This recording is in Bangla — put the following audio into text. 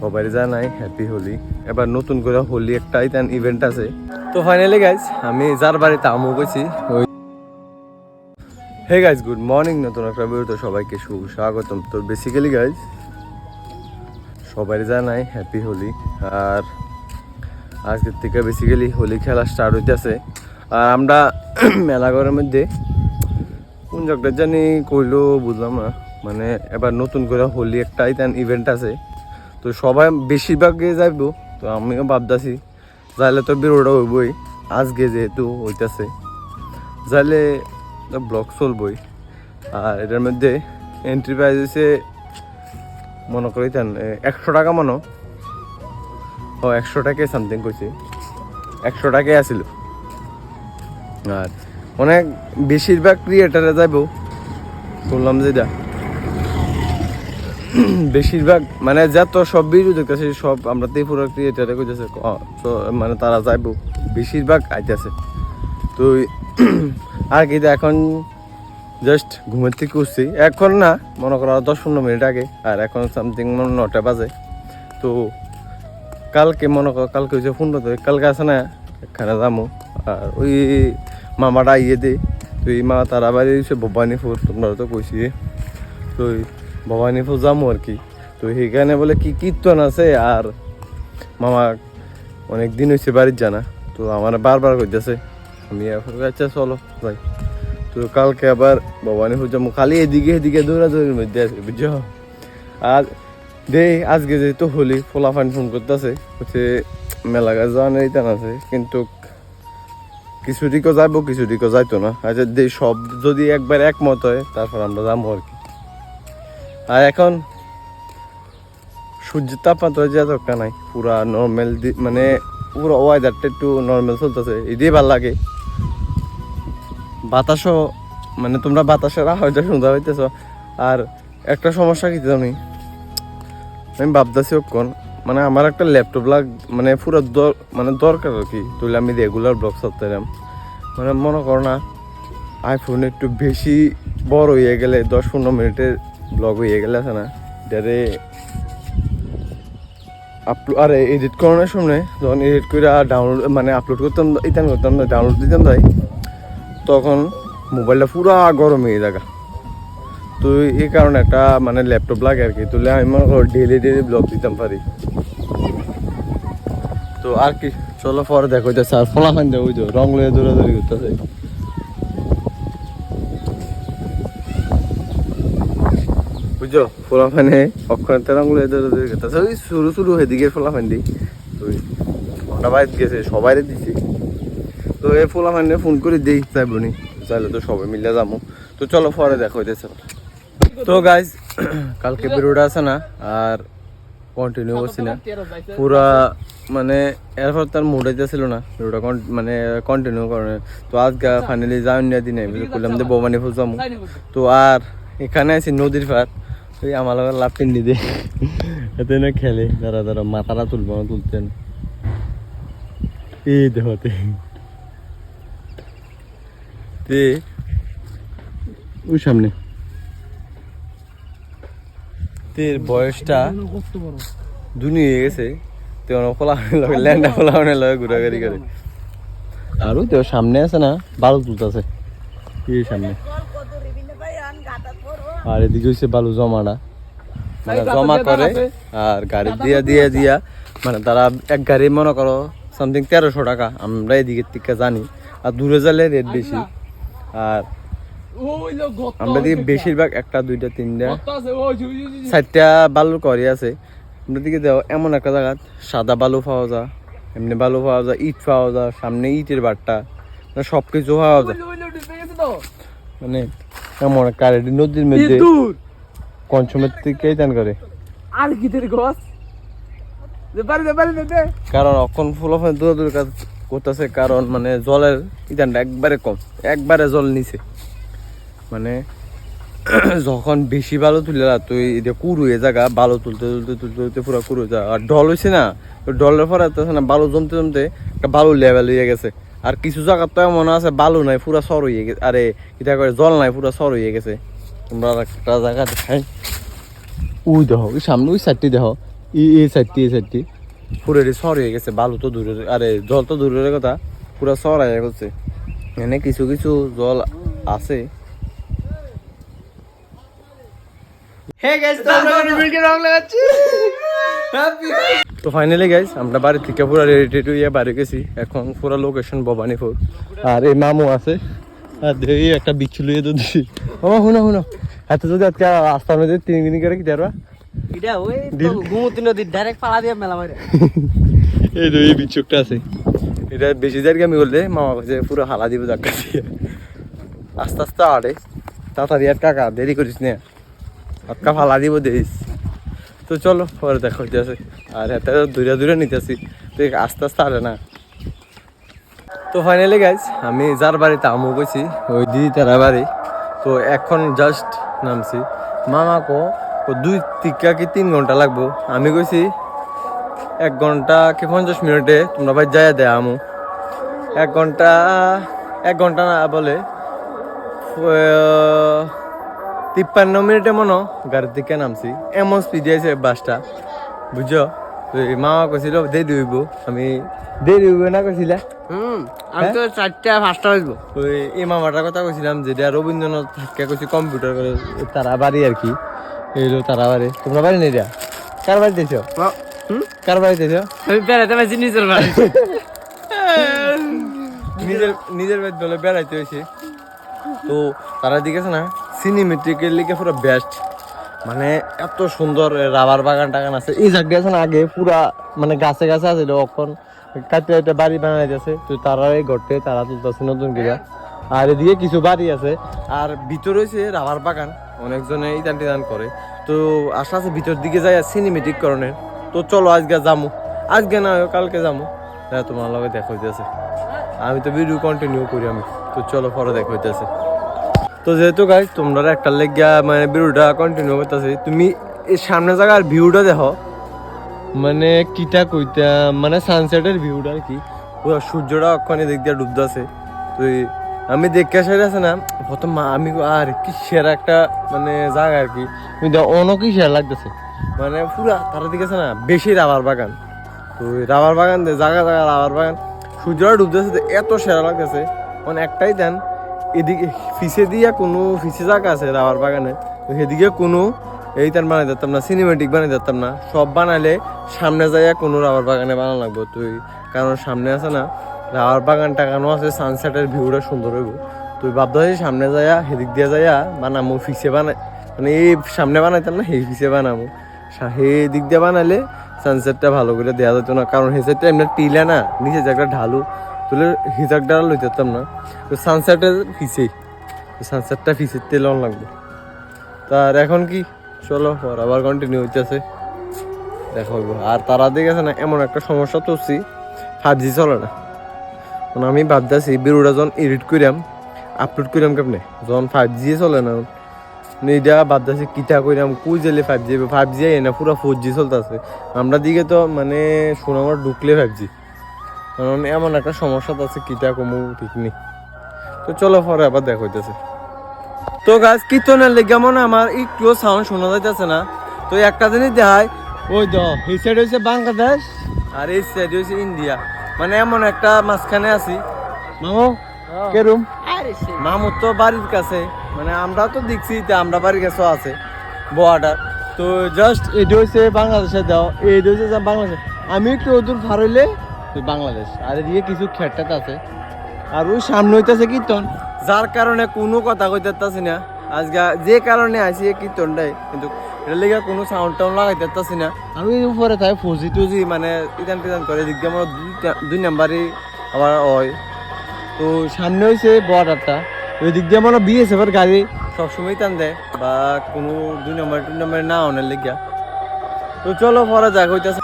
সবাই জানাই হ্যাপি হোলি। এবার নতুন করে হোলি একটা ইতান ইভেন্ট আছে। তো ফাইনালি গাইজ আমি যার বাড়িতে আমু গেছি, ওই হে গাইজ গুড মর্নিং নতুন একটা ভিডিওতে সবাইকে সুস্বাগতম। তো বেসিক্যালি গাইজ সবাই জানাই হ্যাপি হোলি। আর আজকের থেকে বেসিক্যালি হোলি খেলা স্টার্ট হইতেছে। আর আমরা মেলাঘরের মধ্যে কোন জায়গাটা জানি কইলো বুঝলাম না। মানে এবার নতুন করে হোলি একটা ইতান ইভেন্ট আছে। তো সবাই বেশিরভাগে যাইব, তো আমিও ভাবতাছি, যাইলে তো বিরোটা হইবই, আজকে যেহেতু হইতাছে। যাইলে ব্লগ চলবই, আর এটার মধ্যে এন্ট্রি প্রাইস হচ্ছে মনে করি তেন একশো টাকা মনে। ও, একশো টাকায় সামথিং কইছে, একশো টাকায় আসিল আর অনেক বেশিরভাগ ক্রিয়েটারে যাইব, বললাম যেটা বেশিরভাগ মানে যত সব ভিডিও দেখতেছে, সব আমরা ত্রিপুরা ক্রিয়েটারে কইতেছে মানে তারা যাইব, বেশিরভাগ আইতেছে। তো আর কি এখন জাস্ট ঘুমের থেকে উঠছি। এখন না, মনে করো দশ পনেরো মিনিট আগে, আর এখন সামথিং মনে নটা বাজে। তো কালকে মনে করো, কালকে হচ্ছে ফোন কালকে আছে না এখানে যাব আর ওই মামাটা ইয়ে দে। তো এই মা তারা বাড়ি হচ্ছে ভবানীপুর, তোমরা তো কইছি তো ভবানীপুর যাব আর কি। তো সেখানে বলে কি কীর্তন আছে আর মামা, অনেক দিন হয়েছে বাড়ির জানা। তো আমার বারবার কইতেছে আমি এখন আচ্ছা চলো, যাই। তো কালকে আবার ভবানীপুর যাব খালি এদিকে এদিকে দৌড়াদৌড়ির মধ্যে আছে বুঝছ আর দে, আজকে যেহেতু হোলি, ফোলাফান ফোন করতেছে, হচ্ছে মেলা গাছ যাওয়ানোর ইতান আছে, কিন্তু কিছু দিকও যাইবো, কিছু দিকও যাইতো না। আচ্ছা দে, সব যদি একবার একমত হয়, তারপর আমরা যাব আর কি। আর এখন সূর্যের তাপমাত্রা যে দরকার নাই, পুরা নর্মাল মানে পুরো ওয়েদারটা একটু নর্মাল চলতেছে এদিকে ভালো লাগে। বাতাসও মানে তোমরা বাতাসের আওয়াজটা শুনতে হইতেছ আর একটা সমস্যা কি জানি, আমি ভাবতেছি কোন মানে আমার একটা ল্যাপটপ লাগ মানে পুরো মানে দরকার আর কি, তাহলে আমি রেগুলার ব্লগ করতাম মানে মনে করো না আইফোন একটু বেশি বড় হয়ে গেলে দশ পনেরো মিনিটের ব্লগ হয়ে গেলে আছে না। এটারে আপলোড আরে এডিট করানোর সময় যখন এডিট করে ডাউনলোড মানে আপলোড করতাম ইতান করতাম না ডাউনলোড দিতাম তাই, তখন মোবাইলটা পুরো গরম হয়ে থাকা তো এই কারণে একটা মানে ল্যাপটপ লাগে আর কি তুলে আমি মনে করো ডেলি ডেলি ব্লগ দিতাম পারি। তো আর কি, চলো পরে দেখো যে স্যার ফোলা খান যাব তো রং লয়ে দৌড়াদৌড়ি করতেছে। বুঝছ ফোলা ফানে অক্ষরতে রং লয়ে দৌড়াদৌড়ি করতেছে ওই শুরু শুরু এদিকে ফোলা ফান দিই ওই ওটা বাইরে গেছে, সবাই দিছি। তো এই ফোলা ফানে ফোন করে দিই যাইব নি চাইলে তো সবাই মিলে যাব তো চলো পরে দেখো হইতেছে তো গাইজ কালকে ভিডিওটা আছে না আর কন্টিনিউ করছি না। পুরা মানে এরপর তার মুড ছিল না। ভিডিওটা মানে কন্টিনিউ করে তো আজকে ফাইনালি যাওয়ার দিনে। বললাম যে ফুল যাব তো আর এখানে আছি নদীর পার ওই আমার লগের লাভ পিন্ডি দিয়ে এতে না খেলে। দাঁড়া দাঁড়া, মাথাটা তুলবো না তুলতেন এই দেহতে। তে, ওই সামনে। তের বয়সটা দুনি হয়ে গেছে। তো ফলাফানি লগে ল্যান্ডা ফলাফানি লগে, ঘোরাঘুরি করে। আরও তো সামনে আছে না? বালু তুলতেছে। এই সামনে। আর এদিকে হচ্ছে বালু জমাটা মানে জমা করে আর গাড়ি দিয়া দিয়া দিয়া মানে তারা এক গাড়ি মনে করো সামথিং তেরোশো টাকা আমরা এদিকের থেকে জানি আর দূরে গেলে রেট বেশি আর আমরা দিকে বেশিরভাগ একটা দুইটা তিনটা চারটা বালুর করি আছে আমরা দিকে দেও এমন একটা জায়গা সাদা বালু পাওয়া যায় এমনি বালু পাওয়া যায় ইট পাওয়া যায় সামনে ইটের বাট্টা মানে সব কিছু পাওয়া যায় মানে এমন এটি নদীর মধ্যে থেকে টান করে। আর কি তোর গছ কারণ অখন ফুল দূর দূর কাজ করতেছে কারণ মানে জলের ইটানটা একবারে কম একবারে জল নিচে মানে যখন বেশি বালু তুলে তুই এটা কুরু এ জায়গা বালু তুলতে তুলতে তুলতে তুলতে পুরো কুরু যা আর ঢল হয়েছে না ঢলের পরে না বালু জমতে জমতে একটা বালু লেভেল হয়ে গেছে। আর কিছু জায়গা তো এমন আছে বালু নাই পুরা সর হয়ে গেছে। আরে এটা করে জল নাই পুরা সর হয়ে গেছে। তোমরা একটা জায়গা দেখাই। ওই দেখো ওই সামনে ওই সাইডটি দেখো। ই- এই সাইডটি এই সাইডটি পুরো সর হয়ে গেছে বালু তো দূরে আরে জল তো দূরের কথা পুরা সর হয়ে গেছে। এখানে কিছু কিছু জল আছে। হে গাইস তো আমরা বিলকে রং লাগাচ্ছি। তো ফাইনালি গাইস আমরা বাড়ি থেকে পুরো রেডি টেডি হয়ে বাড়ি গেছি। এখন পুরো লোকেশন ভবানীপুর। আর এই মামু আছে। আর দেখি একটা বিচ্ছু লইয়ে তো দিছি মামা শুনো শুনো। এত যদি আজকে রাস্তার মধ্যে তিন দিন করে কি দেবা এটা ওই দিল। ঘুমতি নদী ডাইরেক্ট পালা দিয়ে মেলা মারে এই তো এই বিচ্ছুকটা আছে। এটা বেশি দেরকে আমি বললে মামা কাছে পুরো হালা দিব ধাক্কা দিয়ে। আস্তে আস্তে আড়ে। তাড়াতাড়ি আর কাকা দেরি করিস না। আটকা ফালা দিব দিস তো চলো, পরে দেখা হইতেছে আর হাতে দূরে দূরে নিতেছি তো আস্তে আস্তে আড়ে না। তো ফাইনালি গাইজ আমি যার বাড়িতে আমু গেছি ওই দিদি তারা বাড়ি, তো এখন জাস্ট নামছি। মামা কো দুই টিকা কি তিন ঘণ্টা লাগবো? আমি কইছি, এক ঘণ্টা কি পঞ্চাশ মিনিটে তোমরা ভাই যাই দেয় আমু এক ঘণ্টা এক ঘণ্টা না বলে তিপ্পান্ন মিনিটে মনে হয় গাড়ির থেকে নামছি। এমন স্পিডে আছে বাসটা। বুঝছ? মামা কইছিল দেরি হইব আমি দেরি হইব না? কইছিলা। হুম আমি তো চারটা পাঁচটা বাজবো। ওই এই মামাটার কথা কইছিলাম যেটা রবীন্দ্রনাথ থাকে কইছি কম্পিউটার করে তারা বাড়ি আর কি? এইলো তারা বাড়ি তোমরা বাড়ি নেই কার বাড়ি দিয়েছ হুম? কার বাড়ি দিয়েছ আমি বেড়াতে পারছি নিজের বাড়ি। নিজের নিজের বাড়ি বলে বেড়াইতে হয়েছে তো তারা দিকেছে না? সিনেমেট্রিকের লিগে পুরো বেস্ট মানে এত সুন্দর রাবার বাগান টাগান আছে। এই জায়গা আছে আগে পুরা মানে গাছে গাছে আছে এখন কাটতে কাটতে বাড়ি বানাইতেছে তো তারা এই ঘরতে, তারা তুলতেছে নতুন করে আর এদিকে কিছু বাড়ি আছে। আর ভিতর হয়েছে রাবার বাগান, অনেকজনে ইতান টিতান করে। তো আশা আছে ভিতর দিকে যায় সিনেমেটিক করণের। তো চলো আজকে যামু। আজকে না কালকে যামু। হ্যাঁ তোমার লগে দেখা আমি তো ভিডিও কন্টিনিউ করি আমি। তো চলো পরে দেখা হইতেছে। তো যেহেতু গাই তোমরা একটা লেগিয়া মানে ভিডিওটা কন্টিনিউ করতেছে, তুমি এই সামনে জায়গার ভিউটা দেখো। মানে কিটা কইতা মানে সানসেটের ভিউটা আর কি। পুরো সূর্যটা ওখানে দিক দিয়ে ডুবতেছে। তো আমি দেখে সেটা আছে না, প্রথম আমি আর কি সেরা একটা মানে জায়গা আর কি। দেখো কি সেরা লাগতেছে। মানে পুরা তার দিকে আছে না, বেশি রাবার বাগান। তো রাবার বাগান জায়গা জায়গা, রাবার বাগান। সূর্যটা ডুবতেছে এত সেরা লাগতেছে। মানে একটাই দেন এদিকে ফিসে দিয়া কোনো ফিসে জায়গা আছে রাবার বাগানে? সেদিকে কোনো এই তার বানাই দিতাম না সিনেমেটিক বানাই দিতাম না। সব বানাইলে সামনে যাইয়া কোনো রাবার বাগানে বানানো লাগবো। তুই কারণ সামনে আছে না, রাবার বাগান টাকানো আছে সানসেটের ভিউটা সুন্দর হইব। তুই ভাবতে সামনে যাইয়া, সেদিক দিয়ে যাইয়া বানামো, ফিসে বানাই মানে এই সামনে বানাইতাম না সেই ফিসে বানামো। সেই দিক দিয়ে বানালে সানসেটটা ভালো করে দেওয়া যেত না। কারণ সেই সাইডটা এমনি টিলা না, নিচে যে একটা ঢালু। তুলে হিজাক ডালা লইতে পারতাম না। তো সানসেটের ফিসেই সানসেটটা ফিসের তেল অন লাগবে। তার এখন কি? চলো আবার কন্টিনিউ হইতেছে। দেখা আর তারা দেখেছে না, এমন একটা সমস্যা তুলছি ফাইভ জি চলে না। মানে আমি ভাবতেছি বিরুটা যখন এডিট করিয়াম আপলোড করিয়াম কেমনে? যখন ফাইভ জি চলে না এইটা ভাবতেছি, কিটা করিয়াম কুই জেলে ফাইভ জি ফাইভ জি না, পুরো ফোর জি চলতেছে। আমরা দিকে তো মানে সোনামার ঢুকলে ফাইভ জি কারণ এমন একটা সমস্যা তো আছে কিটা কমু ঠিক নেই। তো চলো পরে আবার দেখা হইতেছে। তো গাছ কীর্তনের লেগে মনে আমার একটু সাউন্ড শোনা যাইতেছে না। তো একটা জিনিস দেখায় ওই তো এই সাইড হচ্ছে বাংলাদেশ আর এই সাইড হচ্ছে ইন্ডিয়া। মানে এমন একটা মাঝখানে আছি। মামু কেরুম আরে সে মামুর তো বাড়ির কাছে। মানে আমরা তো দেখছি যে আমরা বাড়ির কাছেও আছে বর্ডার। তো জাস্ট এটা হচ্ছে বাংলাদেশে দাও এইটা হচ্ছে যা বাংলাদেশ। আমি একটু ওদূর ফার হইলে তুই বাংলাদেশ। আর এদিকে কিছু খেটটাত আছে। আর ওই সামনে হইতেছে কীর্তন। যার কারণে কোনো কথা কইতে পারতাছি না। আজকে যে কারণে আইছি এই কীর্তনটাই কিন্তু এটার লেগে কোনো সাউন্ড টাউন্ড লাগাইতে পারতাছি না। আর ওই উপরে তাই ফজি টুজি মানে ইতান টিতান করে দিয়ে আমার দুইটা- দুই নাম্বারই আবার হয়। তো সামনে হয়েছে বর্ডারটা ওই দিক দিয়ে মানে বিএসএফ এর গাড়ি। সবসময় টান দেয় বা কোনো দুই নম্বর তিন নম্বরে না অনেক লেগিয়া তো চলো পরে যাক হইতেছে।